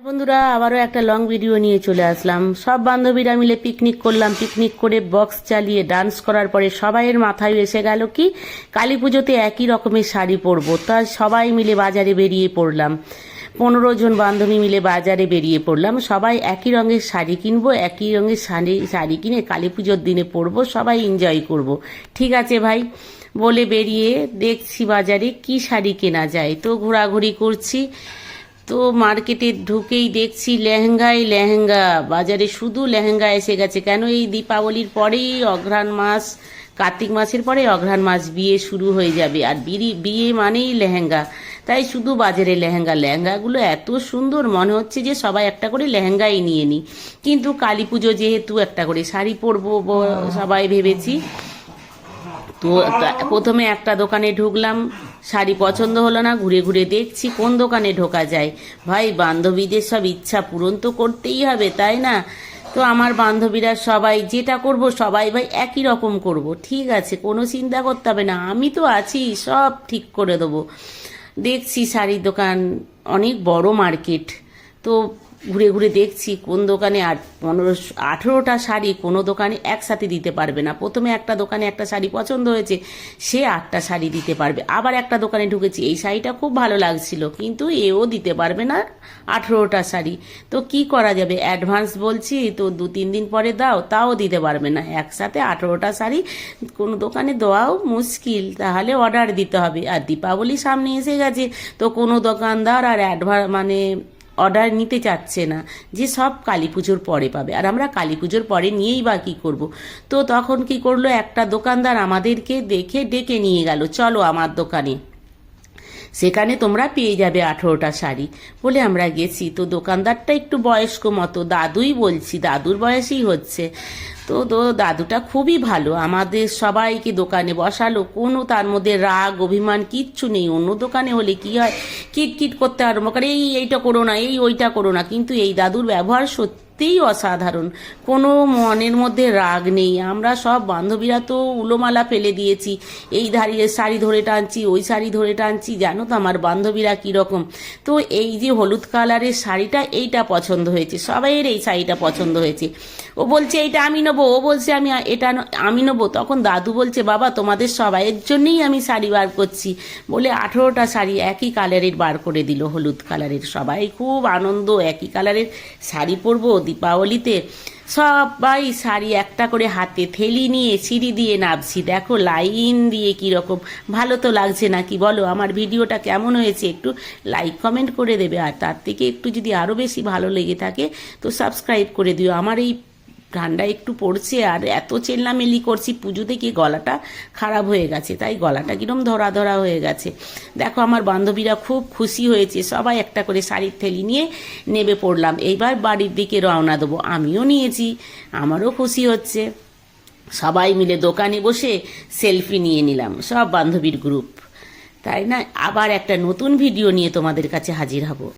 বন্ধুরা, আবারও একটা লং ভিডিও নিয়ে চলে আসলাম। সব বান্ধবীরা মিলে পিকনিক করলাম। পিকনিক করে বক্স চালিয়ে ডান্স করার পরে সবাইয়ের মাথায় এসে গেল কি, কালী পুজোতে একই রকমের শাড়ি পরবো। তা সবাই মিলে বাজারে বেরিয়ে পড়লাম। পনেরো জন বান্ধবী মিলে বাজারে বেরিয়ে পড়লাম। সবাই একই রঙের শাড়ি কিনবো, একই রঙের শাড়ি শাড়ি কিনে কালী পুজোর দিনে পরবো, সবাই এনজয় করব। ঠিক আছে ভাই, বলে বেরিয়ে দেখছি বাজারে কি শাড়ি কেনা যায়। তো ঘোরাঘুরি করছি। তো মার্কেটে ঢুকেই দেখছি লেহেঙ্গাই লেহেঙ্গা, বাজারে শুধু লেহেঙ্গা এসে গেছে। কেন এই দীপাবলির পরেই অঘ্রাণ মাস, কার্তিক মাসের পরে অঘ্রাণ মাস বিয়ে শুরু হয়ে যাবে। আর বিড়ি, বিয়ে মানেই লেহেঙ্গা। তাই শুধু বাজারে লেহেঙ্গা। লেহেঙ্গাগুলো এত সুন্দর, মনে হচ্ছে যে সবাই একটা করে লেহেঙ্গাই নিয়ে নিই কিন্তু কালী পুজো যেহেতু একটা করে শাড়ি পরবো সবাই ভেবেছি। তো, প্রথমে একটা দোকানে ঢুকলাম। শাড়ি পছন্দ হলো না, ঘুরে ঘুরে দেখছি কোন দোকানে ঢোকা যায়। ভাই, বান্ধবীদের সব ইচ্ছা পূরণ তো করতেই হবে, তাই না? তো আমার বান্ধবীরা সবাই যেটা করব সবাই ভাই একই রকম করব। ঠিক আছে, কোনো চিন্তা করতে হবে না, আমি তো আছি, সব ঠিক করে দেবো। দেখছি শাড়ির দোকান অনেক বড় মার্কেট, তো ঘুরে ঘুরে দেখছি কোন দোকানে আট, পনেরো, আঠেরোটা শাড়ি কোনো দোকানে একসাথে দিতে পারবে না। প্রথমে একটা দোকানে একটা শাড়ি পছন্দ হয়েছে, সে আটটা শাড়ি দিতে পারবে। আবার একটা দোকানে ঢুকেছি, এই শাড়িটা খুব ভালো লাগছিল, কিন্তু এও দিতে পারবে না আঠেরোটা শাড়ি। তো কি করা যাবে? অ্যাডভান্স বলছি, তো দু, তিন দিন পরে দাও, তাও দিতে পারবে না। একসাথে আঠেরোটা শাড়ি কোনো দোকানে দেওয়াও মুশকিল, তাহলে অর্ডার দিতে হবে। আর দীপাবলি সামনে এসে গেছে, তো কোনো দোকানদার আর অ্যাডভান্স মানে অর্ডার নিতে চাচ্ছে না, যে সব কালী পুজোর পরে পাবে। আর আমরা কালী পুজোর পরে নিয়েই বা কী করব? তো তখন কি করল? একটা দোকানদার আমাদেরকে দেখে ডেকে নিয়ে গেল, চলো আমার দোকানে। সেখানে তোমরা পেয়ে যাবে আঠেরোটা শাড়ি। বলে আমরা গেছি। তো দোকানদারটা একটু বয়স্ক মতো। দাদুই বলছি, দাদুর বয়সই হচ্ছে। তো তো দাদুটা খুবই ভালো। আমাদের সবাইকে দোকানে বসালো। কোনো তার মধ্যে রাগ, অভিমান কিচ্ছু নেই। অন্য দোকানে হলে কি হয়? কিট কিট করতে আরম্ভ করে, এই, এইটা করো না, এই, ওইটা করো না। কিন্তু এই দাদুর ব্যবহার সত্যিই অসাধারণ। কোনো মনের মধ্যে রাগ নেই। আমরা সব বান্ধবীরা তো উলোমালা ফেলে দিয়েছি। এই ধারিয়ে শাড়ি ধরে টানছি, ওই শাড়ি ধরে টানছি, জানো তো আমার বান্ধবীরা কীরকম তো এই যে হলুদ কালারের শাড়িটা, এইটা পছন্দ হয়েছে। সবাইয়ের এই শাড়িটা পছন্দ হয়েছে। ও বলছে, এইটা আমি নেব। ও বলছে, আমি, এটা আমি নেব। তখন দাদু বলছে, বাবা, তোমাদের সবাইয়ের জন্যই আমি শাড়ি বার করছি। বলে আঠেরোটা শাড়ি একই কালারের বার করে দিল, হলুদ কালারের। সবাই খুব আনন্দ, একই কালারের শাড়ি পরবো দীপাবলিতে সবাই শাড়ি একটা করে হাতে থেলি নিয়ে সিঁড়ি দিয়ে নামছি। দেখো লাইন দিয়ে কীরকম। ভালো তো লাগছে না, কি বলো? আমার ভিডিওটা কেমন হয়েছে একটু লাইক, কমেন্ট করে দেবে। আর তার থেকে একটু যদি আরও বেশি ভালো লেগে থাকে, তো সাবস্ক্রাইব করে দিও। আমার এই ঠান্ডা একটু পড়ছে আর এত চেল্লামেলি করছি পুজো থেকে গলাটা খারাপ হয়ে গেছে, তাই গলাটা কিরম ধরা ধরা হয়ে গেছে। দেখো আমার বান্ধবীরা খুব খুশি হয়েছে, সবাই একটা করে শাড়ির থেলি নিয়ে নেবে পড়লাম। এইবার বাড়ির দিকে রওনা দেবো, আমিও নিয়েছি, আমারও খুশি হচ্ছে। সবাই মিলে দোকানে বসে সেলফি নিয়ে নিলাম, সব বান্ধবীর গ্রুপ তাই না? আবার একটা নতুন ভিডিও নিয়ে তোমাদের কাছে হাজির হব।